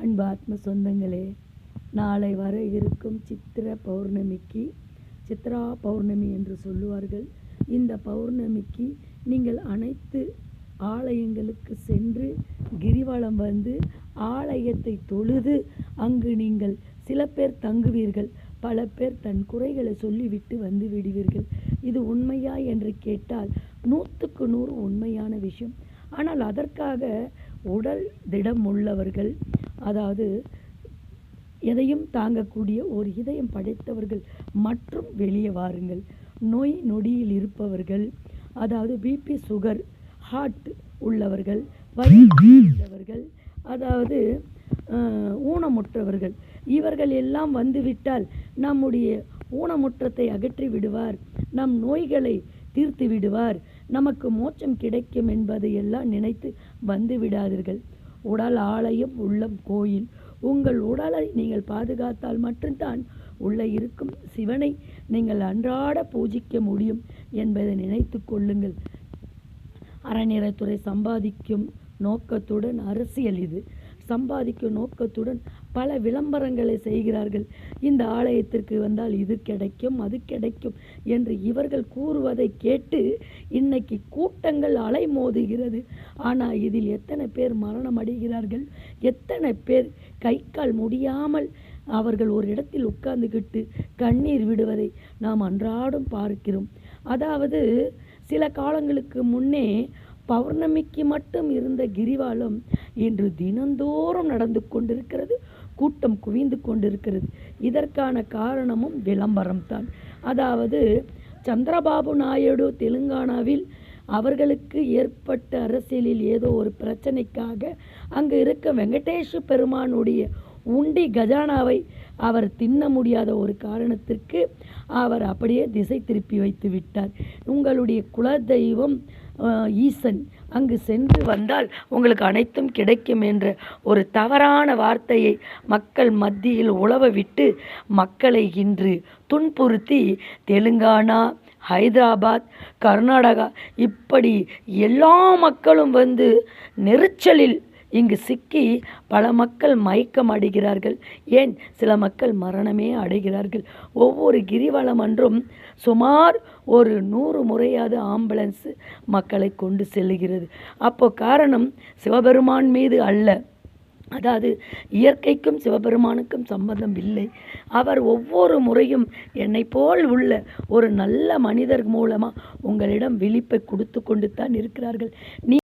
அன்பு ஆத்ம சொந்தங்களே நாளை வர இருக்கும் சித்திர பௌர்ணமிக்கு சித்ரா பௌர்ணமி என்று சொல்லுவார்கள். இந்த பௌர்ணமிக்கு நீங்கள் அனைத்து ஆலயங்களுக்கு சென்று கிரிவலம் வந்து ஆலயத்தை தொழுது அங்கு நீங்கள் சில பேர் தங்குவீர்கள். பல பேர் தன் குறைகளை சொல்லிவிட்டு வந்து விடுவீர்கள். இது உண்மையா என்று கேட்டால் நூற்றுக்கு நூறு உண்மையான விஷயம். ஆனால் அதற்காக உடல் திடம் உள்ளவர்கள் அதாவது எதையும் தாங்கக்கூடிய ஒரு இதயம் படைத்தவர்கள் மற்றும் வெளியே வாருங்கள். நோய் நொடியில் இருப்பவர்கள் அதாவது பிபி சுகர் ஹார்ட் உள்ளவர்கள் வயிறு உள்ளவர்கள் அதாவது ஊனமுற்றவர்கள் இவர்கள் எல்லாம் வந்துவிட்டால் நம்முடைய ஊனமுற்றத்தை அகற்றி விடுவார். நம் நோய்களை தீர்த்து விடுவார். நமக்கு மோட்சம் கிடைக்கும் என்பதை எல்லாம் நினைத்து வந்து விடாதீர்கள். உடல் ஆலயம் உள்ளம் கோயில். உங்கள் உடலை நீங்கள் பாதுகாத்தால் மட்டும்தான் உள்ளே இருக்கும் சிவனை நீங்கள் அன்றாட பூஜிக்க முடியும் என்பதை நினைத்து கொள்ளுங்கள். அறநிலைத்துறை சம்பாதிக்கும் நோக்கத்துடன் அரசியல் இது. சம்பாதிக்கும் நோக்கத்துடன் பல விளம்பரங்களை செய்கிறார்கள். இந்த ஆலயத்திற்கு வந்தால் இது கிடைக்கும் அது கிடைக்கும் என்று இவர்கள் கூறுவதை கேட்டு இன்னைக்கு கூட்டங்கள் அலைமோதுகிறது. ஆனால் இதில் எத்தனை பேர் மரணம் அடைகிறார்கள்? எத்தனை பேர் கை கால் முடியாமல் அவர்கள் ஒரு இடத்தில் உட்கார்ந்துக்கிட்டு கண்ணீர் விடுவதை நாம் அன்றாடம் பார்க்கிறோம். அதாவது சில காலங்களுக்கு முன்னே பௌர்ணமிக்கு மட்டும் இருந்த கிரிவாலம் இன்று தினந்தோறும் நடந்து கொண்டிருக்கிறது கூட்டம் குவிந்து கொண்டிருக்கிறது. இதற்கான காரணமும் விளம்பரம்தான் அதாவது சந்திரபாபு நாயுடு தெலுங்கானாவில் அவர்களுக்கு ஏற்பட்ட அரசியலில் ஏதோ ஒரு பிரச்சனைக்காக அங்கு இருக்க வெங்கடேஷ பெருமானுடைய உண்டி கஜானாவை அவர் தின்ன முடியாத ஒரு காரணத்திற்கு அவர் அப்படியே திசை திருப்பி வைத்து விட்டார். உங்களுடைய குலதெய்வம் ஈசன் அங்கு சென்று வந்தால் உங்களுக்கு அனைத்தும் கிடைக்கும் என்ற ஒரு தவறான வார்த்தையை மக்கள் மத்தியில் உழவ விட்டு மக்களை இன்று துன்புறுத்தி தெலுங்கானா ஹைதராபாத் கர்நாடகா இப்படி எல்லா மக்களும் வந்து நெரிச்சலில் இங்கு சிக்கி பல மக்கள் மயக்கம் அடைகிறார்கள் ஏன்? சில மக்கள் மரணமே அடைகிறார்கள். ஒவ்வொரு கிரிவலம் அன்றும் சுமார் ஒரு நூறு முறையாவது ஆம்புலன்ஸ் மக்களை கொண்டு செல்லுகிறது. அப்போ காரணம் சிவபெருமான் மீது அல்ல. அதாவது இயற்கைக்கும் சிவபெருமானுக்கும் சம்பந்தம் இல்லை. அவர் ஒவ்வொரு முறையும் என்னை போல் உள்ள ஒரு நல்ல மனிதர் மூலமாக உங்களிடம் விழிப்பை கொடுத்து கொண்டு தான் இருக்கிறார்கள். நீ